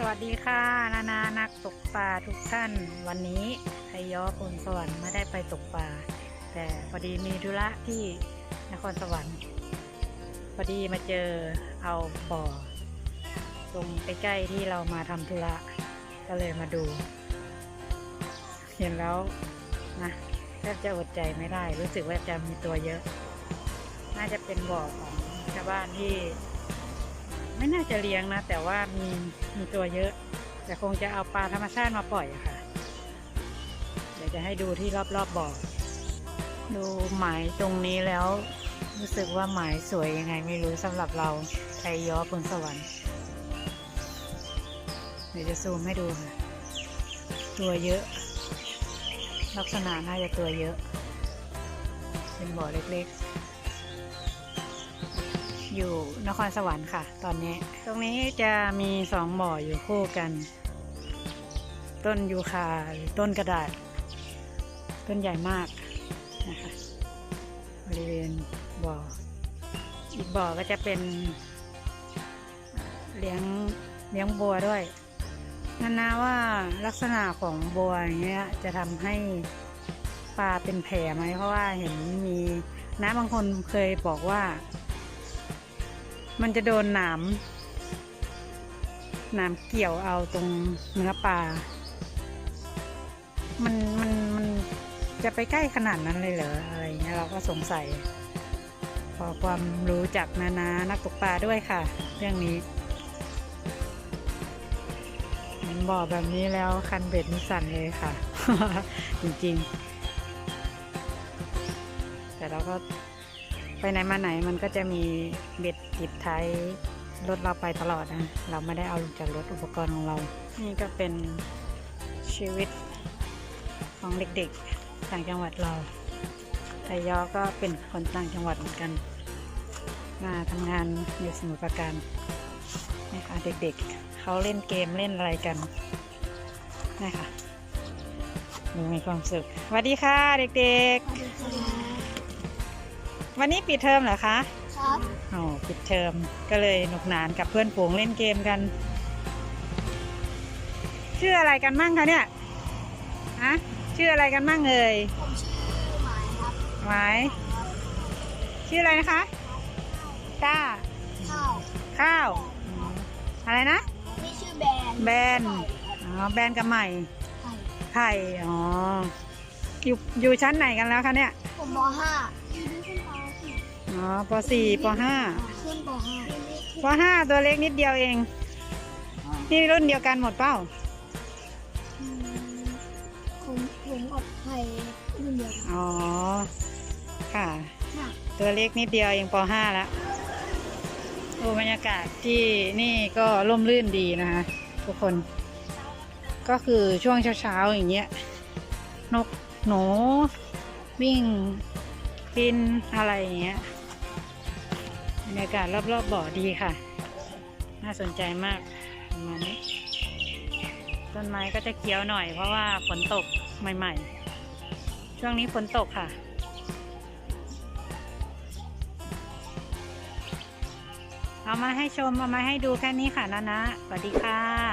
สวัสดีค่ะ นานานักตกปลาทุกท่าน วันนี้ไทยยอพลสวรรค์ไม่ได้ไปตกปลาแต่พอดีมีธุระที่นครสวรรค์พอดีมาเจอเอาบ่อตรงใกล้ๆที่เรามาทำธุระก็เลยมาดู เห็นแล้วนะแทบจะอดใจไม่ได้ รู้สึกว่าจะมีตัวเยอะ น่าจะเป็นบ่อของชาวบ้านที่ ไม่น่าจะเลี้ยงนะ แต่ว่ามีมีตัวเยอะ แต่คงจะเอาปลาธรรมชาติมาปล่อยอะค่ะ เดี๋ยวจะให้ดูที่รอบๆบบ่อดูหมายตรงนี้แล้ว รู้สึกว่าหมายสวยยังไงไม่รู้สำหรับเราไทยย้อบนสวรรค์เดี๋ยวจะซูมให้ดูค่ะ ตัวเยอะ ลักษณะน่าจะตัวเยอะ เป็นบ่อเล็กๆ อยู่นครสวรรค์ค่ะ ตอนนี้ ตรงนี้จะมีสองบ่ออยู่คู่กัน ต้นยูคาหรือต้นกระดาษ ต้นใหญ่มากนะคะบริเวณบ่อ อีกบ่อก็จะเป็นเลี้ยงเลี้ยงบัวด้วยนานาว่าลักษณะของบัวอย่างเงี้ยจะทำให้ปลาเป็นแผลไหมเพราะว่าเห็นมีน้าบางคนเคยบอกว่า มันจะโดนหนามหนามเกี่ยวเอาตรงเนื้อปลา มันมันมันจะไปใกล้ขนาดนั้นเลยเหรออะไรเงี้ยเราก็สงสัย ขอความรู้จากนานานักตกปลาด้วยค่ะ เรื่องนี้เห็นบอกแบบนี้แล้วคันเบ็ดนิสั่นเลยค่ะ จริงๆ แต่เราก็ ไปไหนมาไหนมันก็จะมีเบ็ดติดท้ายรถเราไปตลอดนะเราไม่ได้เอาลงจากรถอุปกรณ์ของเรา นี่ก็เป็นชีวิตของเด็กๆต่างจังหวัดเราไทยยอก็เป็นคนต่างจังหวัดเหมือนกัน มาทำงานอยู่สมุทรปราการนี่ค่ะเด็กๆเขาเล่นเกมเล่นอะไรกันนี่ค่ะมีความสุขสวัสดีค่ะเด็กๆ วันนี้ปิดเทอมเหรอคะ ครับอ๋อปิดเทอมก็เลยหนุกหนานกับเพื่อนฝูงเล่นเกมกัน ชื่ออะไรกันมั่งคะเนี่ยฮะชื่ออะไรกันมั่งเอ่ยผมชื่อหมายครับหมายชื่ออะไรนะคะต้าข้าวข้าวอืมอะไรนะนี่ชื่อแบนแบนอ๋อแบนกับใหม่ไข่ไผ่อ๋ออยู่อยู่ชั้นไหนกันแล้วคะเนี่ยผมมห้าอยู่ด้วยขึ้นปสี่ อ๋อปสี่ปห้าขึ้นปห้าปห้าตัวเล็กนิดเดียวเอง นี่รุ่นเดียวกันหมดเปล่าอืมผมผมกับไข่รุ่นเดียวกันอ๋อค่ะค่ะ ตัวเล็กนิดเดียวเองปห้าแล้วโอ้บรรยากาศที่นี่ก็ร่มรื่นดีนะคะทุกคน ก็คือช่วงเช้าๆอย่างเงี้ย นกหนูวิ่งกินอะไรอย่างเงี้ย บรรยากาศรอบๆบ่อดีค่ะ น่าสนใจมากประมาณนี้ต้นไม้ก็จะเขียวหน่อยเพราะว่าฝนตกใหม่ๆ ช่วงนี้ฝนตกค่ะเอามาให้ชม เอามาให้ดูแค่นี้ค่ะนะนะสวัสดีค่ะ